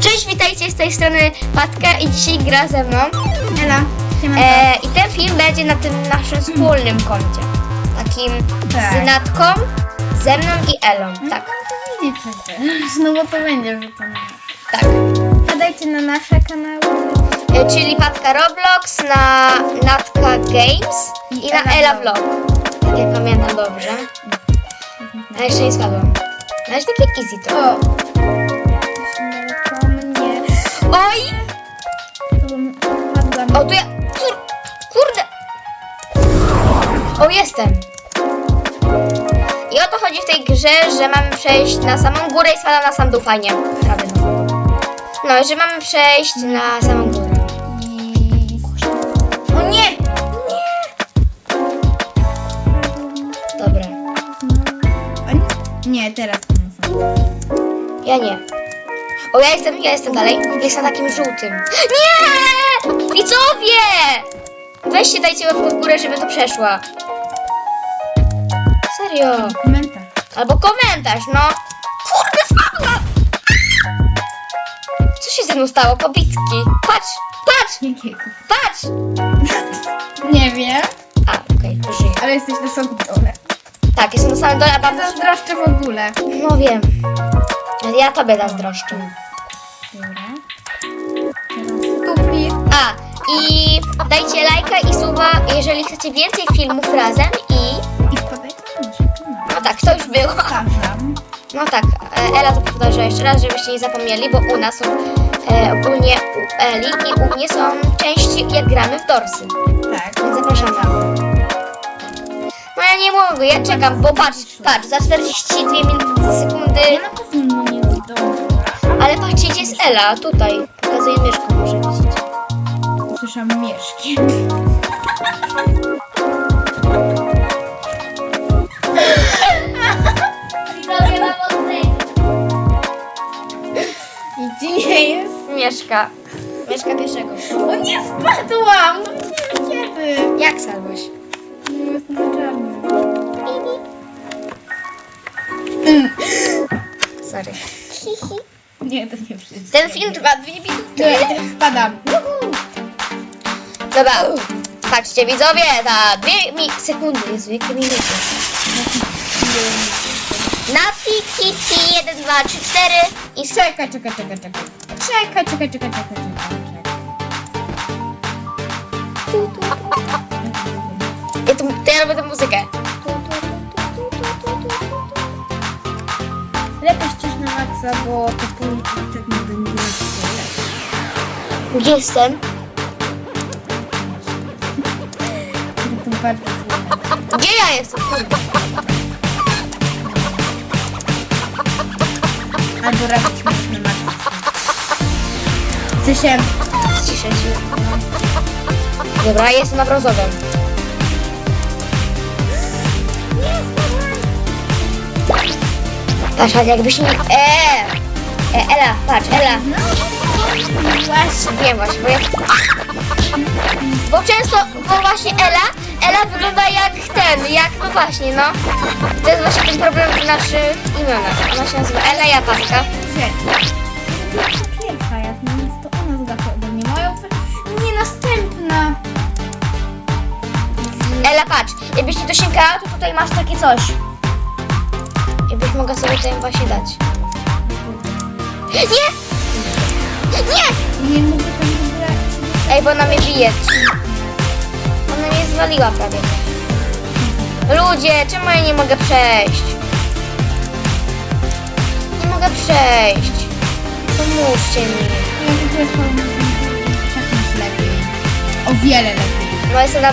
Cześć, witajcie z tej strony Patka i dzisiaj gra ze mną. Ela. E, I ten film będzie na tym naszym wspólnym koncie. Takim Tak. z Natką, ze mną i Elą. Tak, Widzicie, no bo to będzie, że to nie. tak. Wpadajcie na nasze kanały. E, czyli Patka Roblox, na Natka Games i, na Ela Vlog. Tak jak pamiętam dobrze. A jeszcze nie spadłam. No jest takie easy to. O! Oj! O, tu ja... Kur, kurde! O, jestem. I o to chodzi w tej grze, że mamy przejść na samą górę i spada na sam dół. Fajnie. No, że mamy przejść na samą górę. O, ja jestem, ja jestem dalej. Jestem takim żółtym. Nie! Widzowie! Weźcie, dajcie łapkę w górę, żeby to przeszła. Serio. Komentarz. Albo komentarz, no. Kurde, spadła! Co się ze mną stało? Pobitki. Patrz, patrz, Jakiego? patrz! Nie wiem, A, okej, okay, żyję. ale jesteś na samym dole. Tak, jestem na samym dole, a bardzo... Zazdroszczę w ogóle. No wiem. Ja tobie zazdroszczę. Dobra. A, i dajcie lajka i suba, jeżeli chcecie więcej filmów razem i... I wpadajcie. No tak, to już było. No tak, e, Ela to powtarza jeszcze raz, żebyście nie zapomnieli, bo u nas są e, ogólnie u Eli i u mnie są części jak gramy w Dorsy. Tak. Więc zapraszam. No ja nie mogę, ja czekam, bo patrz, patrz, za 42 minuty, sekundy, Ja na pewno nie patrzcie, gdzie jest Ela, tutaj, pokazuję myszką, może widzieć. Słyszałam mieszki. Gdzie nie jest? Mieszka, mieszka pierwszego. O nie, spadłam! No nie wiem kiedy. Jak sadłeś? Nie jestem. Mm. Sorry. Nie, to nie wszystko. Ten film trwa dwie minuty. Nie, spadam. Dobra, patrzcie widzowie, za dwie mi sekundy, jest jakie minuty. Nati, Kitty, 1, 2, 3, 4 i s- Czekaj, czekaj, czekaj, czekaj. Czekaj, czekaj, czekaj, czekaj, czekaj. ja, tu, to ja robię tę muzykę. Maksa, bo to później tak nie będzie lecieć. Gdzie jestem? To bardzo złe. Gdzie ja jestem? Albo robić mocny maksa. Chce się... Ciszę się. Dobra, jestem na brązowym. Patrz, ale jakbyś nie... Eee! E, Ela, patrz, Ela. No, właśnie. Wiem właśnie, bo ja... Bo często, bo właśnie Ela, Ela wygląda jak ten, jak, no właśnie, no. To jest właśnie ten problem w naszych imionach. Ona się nazywa Ela Japanka. Pierwsza jak nic, to ona zawsze ode mnie. Nie następna. Ela, patrz, jakbyś ci to sięgała, to tutaj masz takie coś. Mogła sobie tutaj właśnie dać. Nie! Nie! Nie mogę tam w ogóle... Ej, bo ona mnie bije. Ona mnie zwaliła prawie. Ludzie, czemu ja nie mogę przejść? Nie mogę przejść. Pomóżcie mi. Ja tak lepiej. O wiele lepiej. No jestem na...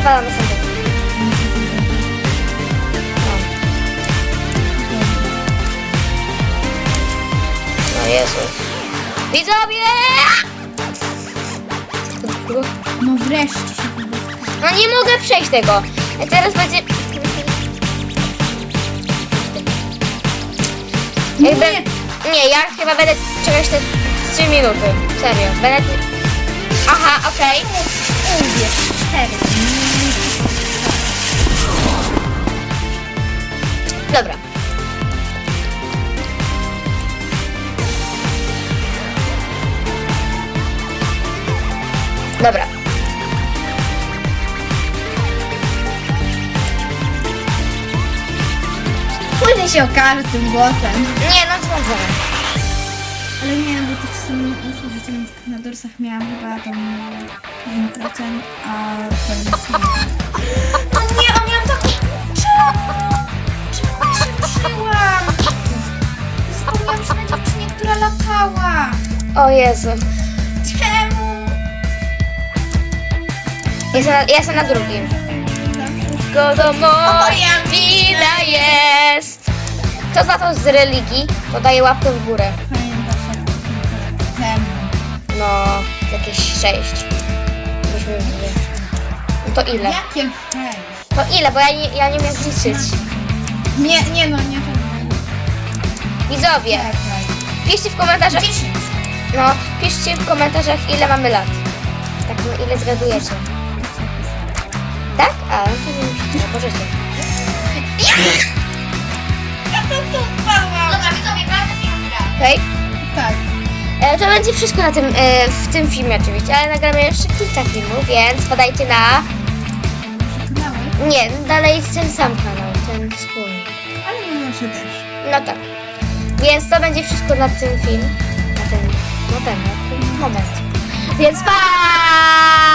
Spadam na sam dół. No. no Jezu. Widzowie! No wreszcie No nie mogę przejść tego. Teraz będzie... No Jakby... nie. Nie, ja chyba będę czekać te 3 minuty. Serio. Będę... Aha, okej. Uwierz, serio. Dobra. Dobra. Później się okaże tym głosem. Nie, no dzwonimy. Ale nie, bo tych sum użycie na dorsach miałam chyba tam 1%, a to nie. O nie, a miałam taką... Czemu ja się ruszyłam? Zapomniałam się na dziewczynie, która latała. O Jezu. Jestem na, jestem na drugim. Go do moja wina jest. Kto za to z religii, to daje łapkę w górę. No, jakieś sześć. No to ile? Jakie hej? To ile, bo ja nie, ja nie umiem liczyć. Nie, nie no, nie to. Widzowie, piszcie w komentarzach. 10. No, piszcie w komentarzach ile mamy lat. Tak, no ile zgadujecie. Tak? A, no to nie no, możecie. Ja to tu wpadłam. Dobra, widzowie, bardzo mi Okej? Tak. E, To będzie wszystko na tym, e, w tym filmie oczywiście, ale nagramy jeszcze kilka filmów, więc wpadajcie na... Nie, dalej ten sam kanał, ten wspólny. Ale nie może też. No tak. Więc to będzie wszystko na tym film. Na ten, no ten, na ten moment. Więc pa!